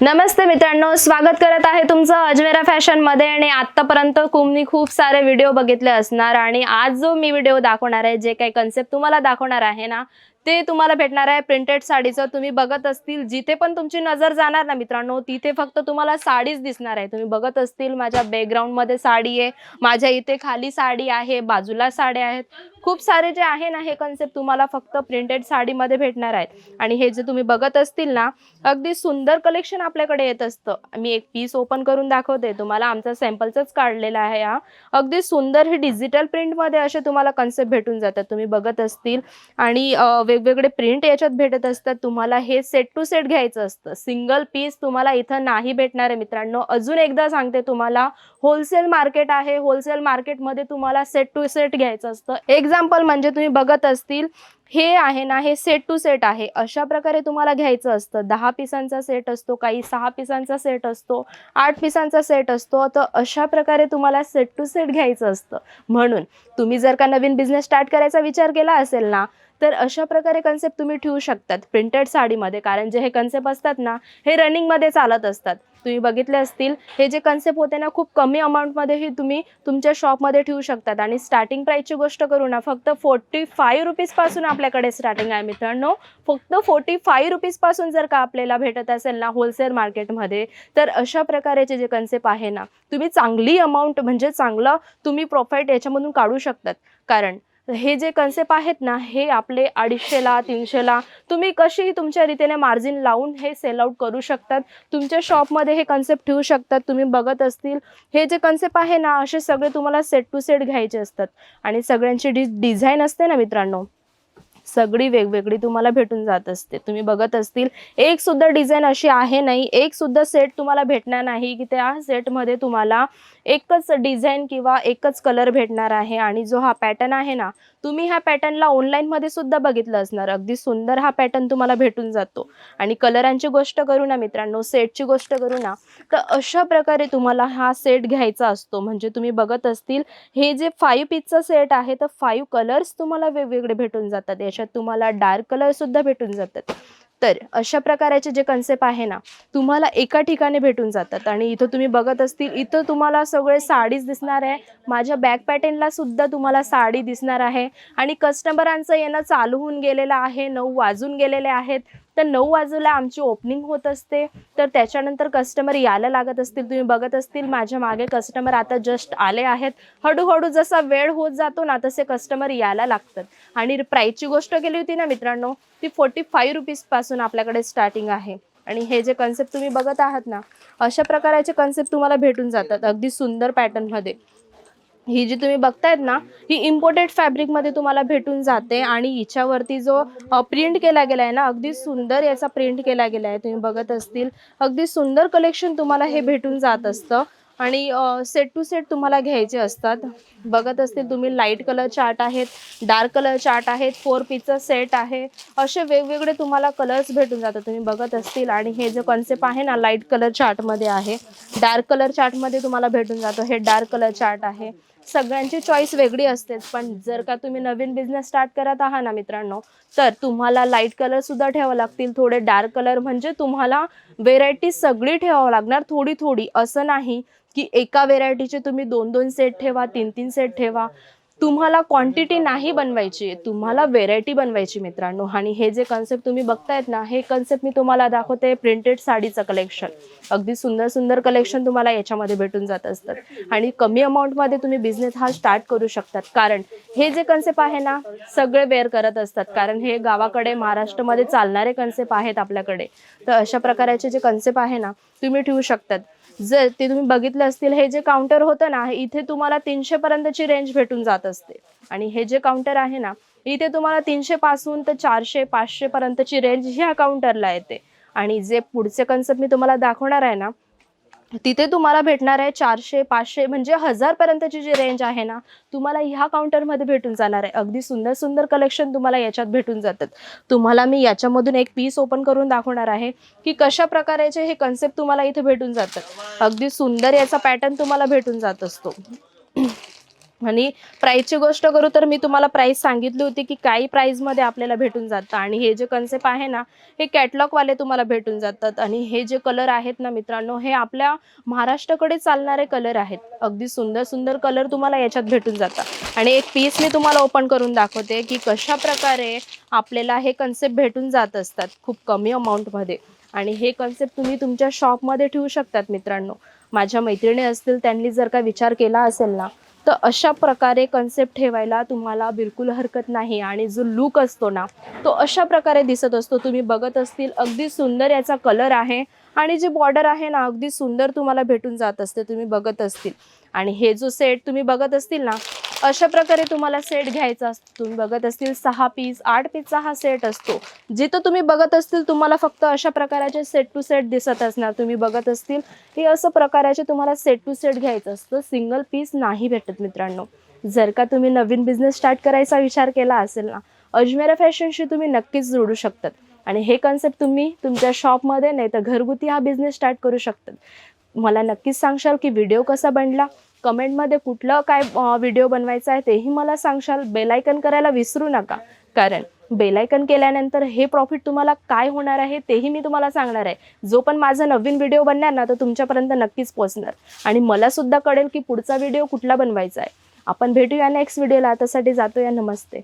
नमस्ते मित्रांनो स्वागत करत आहे तुमचं अजमेरा फॅशनमध्ये आणि आतापर्यंत कुमनी खूप सारे व्हिडिओ बघितले असणार आणि आज जो मी व्हिडिओ दाखवणार आहे जे काही कन्सेप्ट तुम्हाला दाखवणार आहे ना ते तुम्हाला भेटणार आहे. प्रिंटेड साडीचं तुम्ही बघत असतील. जिथे पण तुमची नजर जाणार ना मित्रांनो तिथे फक्त तुम्हाला साडीच दिसणार आहे. तुम्ही बघत असतील माझ्या बॅकग्राऊंडमध्ये मध्ये साडी आहे. माझ्या इथे खाली साडी आहे बाजूला साड्या आहेत. खूप सारे जे आहे ना हे कन्सेप्ट तुम्हाला फक्त प्रिंटेड साडीमध्ये भेटणार आहेत. आणि हे जे तुम्ही बघत असतील ना अगदी सुंदर कलेक्शन आपल्याकडे येत असतं. मी एक पीस ओपन करून दाखवते. तुम्हाला आमचा सॅम्पलचंच काढलेला आहे हा. अगदी सुंदर हे डिजिटल प्रिंटमध्ये असे तुम्हाला कन्सेप्ट भेटून जातात. तुम्ही बघत असतील. आणि वेगवेगळे प्रिंट याच्यात भेटत असतात. तुम्हाला हे सेट टू सेट घ्यायचं असतं. सिंगल पीस तुम्हाला इथं नाही भेटणार आहे मित्रांनो. अजून एकदा सांगते तुम्हाला होलसेल मार्केट आहे. होलसेल मार्केटमध्ये तुम्हाला सेट टू सेट घ्यायचं असतं. एक्झाम्पल म्हणजे तुम्ही बघत असतील हे आहे ना हे सेट टू सेट आहे. अशा प्रकारे तुम्हाला घ्यायचं असतं. दहा पिसांचा सेट असतो काही सहा पिसांचा सेट असतो आठ पिसांचा सेट असतो. तर अशा प्रकारे तुम्हाला सेट टू सेट घ्यायचं असतं. म्हणून तुम्ही जर का नवीन बिझनेस स्टार्ट करायचा विचार केला असेल ना तर अशा प्रकारे कन्सेप्ट तुम्ही ठेवू शकतात. प्रिंटेड साडीमध्ये. कारण जे हे कन्सेप्ट असतात ना हे रनिंगमध्ये चालत असतात. तुम्ही बघितले असतील. हे जे कन्सेप्ट होते ना खूप कमी अमाऊंटमध्येही तुम्ही तुमच्या शॉपमध्ये ठेवू शकतात. आणि स्टार्टिंग प्राईसची गोष्ट करू ना फक्त फोर्टी फाईव्ह रुपीजपासून आपल्याकडे स्टार्टिंग आहे मित्रांनो. फक्त फोर्टी फाईव्ह रुपीजपासून जर का आपल्याला भेटत असेल ना होलसेल मार्केटमध्ये तर अशा प्रकारचे जे कन्सेप्ट आहे ना तुम्ही चांगली अमाऊंट म्हणजे चांगलं तुम्ही प्रॉफिट याच्यामधून काढू शकतात. कारण हे जे कन्सेप्ट आहेत ना हे आपले अडीचशेला तीनशेला तुम्ही कशीही तुमच्या रीतीने मार्जिन लावून हे सेल आउट करू शकतात. तुमच्या शॉपमध्ये हे कन्सेप्ट ठेवू शकतात तुम्ही बघत असतील. हे जे कन्सेप्ट आहे ना असे सगळे तुम्हाला सेट टू सेट घ्यायचे असतात. आणि सगळ्यांची डि डिझाईन असते ना मित्रांनो सगळी वेगवेगळी तुम्हाला भेटून जात असते. तुम्ही बघत असतील एक सुद्धा डिझाईन अशी आहे नाही एक सुद्धा सेट तुम्हाला भेटणार नाही की त्या सेटमध्ये तुम्हाला एकच डिझाईन किंवा एकच कलर भेटणार आहे आणि जो हा पॅटर्न आहे ना तुम्ही ह्या पॅटर्नला ऑनलाईनमध्ये सुद्धा बघितलं असणार. अगदी सुंदर हा पॅटर्न तुम्हाला भेटून जातो. आणि कलरांची गोष्ट करू ना मित्रांनो सेटची गोष्ट करू ना तर अशा प्रकारे तुम्हाला हा सेट घ्यायचा असतो. म्हणजे तुम्ही बघत असतील हे जे फाईव्ह पीसचा सेट आहे तर फाईव्ह कलर्स तुम्हाला वेगवेगळे भेटून जातात. त्याच्यात तुम्हाला डार्क कलर सुद्धा भेटून जातात. तर अशा प्रकारचे जे कन्सेप्ट आहे ना तुम्हाला एका ठिकाणी भेटून जातात. आणि इथं तुम्ही बघत असतील इथं तुम्हाला सगळे साडीच दिसणार आहे. माझ्या बॅक पॅटर्नला सुद्धा तुम्हाला साडी दिसणार आहे. आणि कस्टमरांचं येणं चालू होऊन गेलेलं आहे नऊ वाजून गेलेले आहेत. तर नऊ वाजूला आमची ओपनिंग होत असते. तर त्याच्यानंतर कस्टमर यायला लागत असतील तुम्ही बघत असतील माझ्या मागे कस्टमर आता जस्ट आले आहेत. हळूहळू जसा वेळ होत जातो ना तसे कस्टमर यायला लागतात. आणि प्राईजची गोष्ट केली होती ना मित्रांनो ती फोर्टी फाईव्ह रुपीजपासून आपल्याकडे स्टार्टिंग आहे. आणि हे जे कन्सेप्ट तुम्ही बघत आहात ना अशा प्रकारचे कन्सेप्ट तुम्हाला भेटून जातात. अगदी सुंदर पॅटर्नमध्ये ही जी तुम्ही बघतायत ना ही इम्पोर्टेड फॅब्रिकमध्ये तुम्हाला भेटून जाते आणि हिच्यावरती जो प्रिंट केला गेला आहे ना अगदी सुंदर याचा प्रिंट केला गेला आहे तुम्ही बघत असतील. अगदी सुंदर कलेक्शन तुम्हाला हे भेटून जात असतं. आणि सेट टू सेट तुम्हाला घ्यायचे असतात. बघत असतील तुम्ही लाइट कलर चार्ट आहेत डार्क कलर चार्ट आहेत फोर पीसचा सेट आहे. असे वेगवेगळे तुम्हाला कलर्स भेटून जातात तुम्ही बघत असतील. आणि हे जे कॉन्सेप्ट आहे ना लाइट कलर चार्टमध्ये आहे. डार्क कलर चार्टमध्ये तुम्हाला भेटून जातं. हे डार्क कलर चार्ट आहे. सगळ्यांची चॉईस वेगळी असतेच. पण जर का तुम्ही नवीन बिझनेस स्टार्ट करत आहात ना मित्रांनो तर तुम्हाला लाइट कलर सुद्धा ठेवावं लागतील. थोडे डार्क कलर म्हणजे तुम्हाला व्हेरायटी सगळी ठेवावं लागणार. थोडी थोडी असं नाही की एका व्हेरायटीचे तुम्ही दोन दोन सेट ठेवा तीन तीन सेट ठेवा. तुम्हाला क्वांटिटी नाही बनवायची तुम्हाला व्हेरायटी बनवायची मित्रांनो. आणि हे जे कन्सेप्ट तुम्ही बघतायत ना हे कन्सेप्ट मी तुम्हाला दाखवते प्रिंटेड साडीचं कलेक्शन अगदी सुंदर सुंदर कलेक्शन तुम्हाला याच्यामध्ये भेटून जात असतात. आणि कमी अमाऊंटमध्ये तुम्ही बिझनेस हा स्टार्ट करू शकतात. कारण हे जे कन्सेप्ट आहे ना सगळे वेअर करत असतात. कारण हे गावाकडे महाराष्ट्रामध्ये चालणारे कन्सेप्ट आहेत आपल्याकडे. तर अशा प्रकारचे जे कन्सेप्ट आहे ना तुम्ही ठेवू शकतात. जर ते तुम्ही बघितलं असतील हे जे काउंटर होतं ना इथे तुम्हाला तीनशे पर्यंतची रेंज भेटून जात असते. आणि हे जे काउंटर आहे ना इथे तुम्हाला तीनशे पासून तर चारशे पाचशे पर्यंतची रेंज ह्या काउंटरला येते. आणि जे पुढचे कन्सेप्ट मी तुम्हाला दाखवणार आहे ना तिथे तुम्हाला भेटणार आहे चारशे पाचशे म्हणजे हजार पर्यंतची जी रेंज आहे ना तुम्हाला ह्या काउंटरमध्ये भेटून जाणार आहे. अगदी सुंदर सुंदर कलेक्शन तुम्हाला याच्यात भेटून जातात. तुम्हाला मी याच्यामधून एक पीस ओपन करून दाखवणार आहे की कशा प्रकारचे हे कन्सेप्ट तुम्हाला इथे भेटून जातात. अगदी सुंदर याचा पॅटर्न तुम्हाला भेटून जात असतो. आणि प्राईसची गोष्ट करू तर मी तुम्हाला प्राईस सांगितली होती की काही प्राईजमध्ये आपल्याला भेटून जातं. आणि हे जे कन्सेप्ट आहे ना हे कॅटलॉगवाले तुम्हाला भेटून जातात. आणि हे जे कलर आहेत ना मित्रांनो हे आपल्या महाराष्ट्राकडे चालणारे कलर आहेत. अगदी सुंदर सुंदर कलर तुम्हाला याच्यात भेटून जातात. आणि एक पीस मी तुम्हाला ओपन करून दाखवते की कशा प्रकारे आपल्याला हे कन्सेप्ट भेटून जात असतात खूप कमी अमाऊंटमध्ये आणि हे कन्सेप्ट तुम्ही तुमच्या शॉपमध्ये ठेवू शकतात मित्रांनो. माझ्या मैत्रिणी असतील त्यांनी जर का विचार केला असेल ना तर अशा प्रकारे कन्सेप्ट ठेवायला तुम्हाला बिलकुल हरकत नाही. आणि जो लुक असतो ना तो अशा प्रकारे दिसत असतो. तुम्ही बघत असतील अगदी सुंदर याचा कलर आहे. आणि जी बॉर्डर आहे ना अगदी सुंदर तुम्हाला भेटून जात असते तुम्ही बघत असतील. आणि हे जो सेट तुम्ही बघत असतील ना अशा प्रकारे तुम्हाला सेट घ्यायचा असतो तुम्ही बघत असतील सहा पीस आठ पीसचा हा सेट असतो. जिथं तुम्ही बघत असतील तुम्हाला फक्त अशा प्रकाराचे सेट टू सेट दिसत असणार. तुम्ही बघत असतील हे असं प्रकाराचे तुम्हाला सेट टू सेट घ्यायचं असतं. सिंगल पीस नाही भेटत मित्रांनो. जर का तुम्ही नवीन बिझनेस स्टार्ट करायचा विचार केला असेल ना अजमेरा फॅशनशी तुम्ही नक्कीच जोडू शकतात. आणि हे कन्सेप्ट तुम्ही तुमच्या शॉपमध्ये नाही तर घरगुती हा बिझनेस स्टार्ट करू शकतात. मला नक्कीच सांगशाल की व्हिडिओ कसा बनला? कमेंटमध्ये कुठलं काय व्हिडिओ बनवायचा आहे तेही मला सांगशाल. बेलायकन करायला विसरू नका. कारण बेलायकन केल्यानंतर हे प्रॉफिट तुम्हाला काय होणार आहे तेही मी तुम्हाला सांगणार आहे. जो पण माझा नवीन व्हिडिओ बनणार ना तो तुमच्यापर्यंत नक्कीच पोहोचणार. आणि मला सुद्धा कळेल की पुढचा व्हिडिओ कुठला बनवायचा आहे. आपण भेटूया नेक्स्ट व्हिडिओला त्यासाठी जातोया. नमस्ते.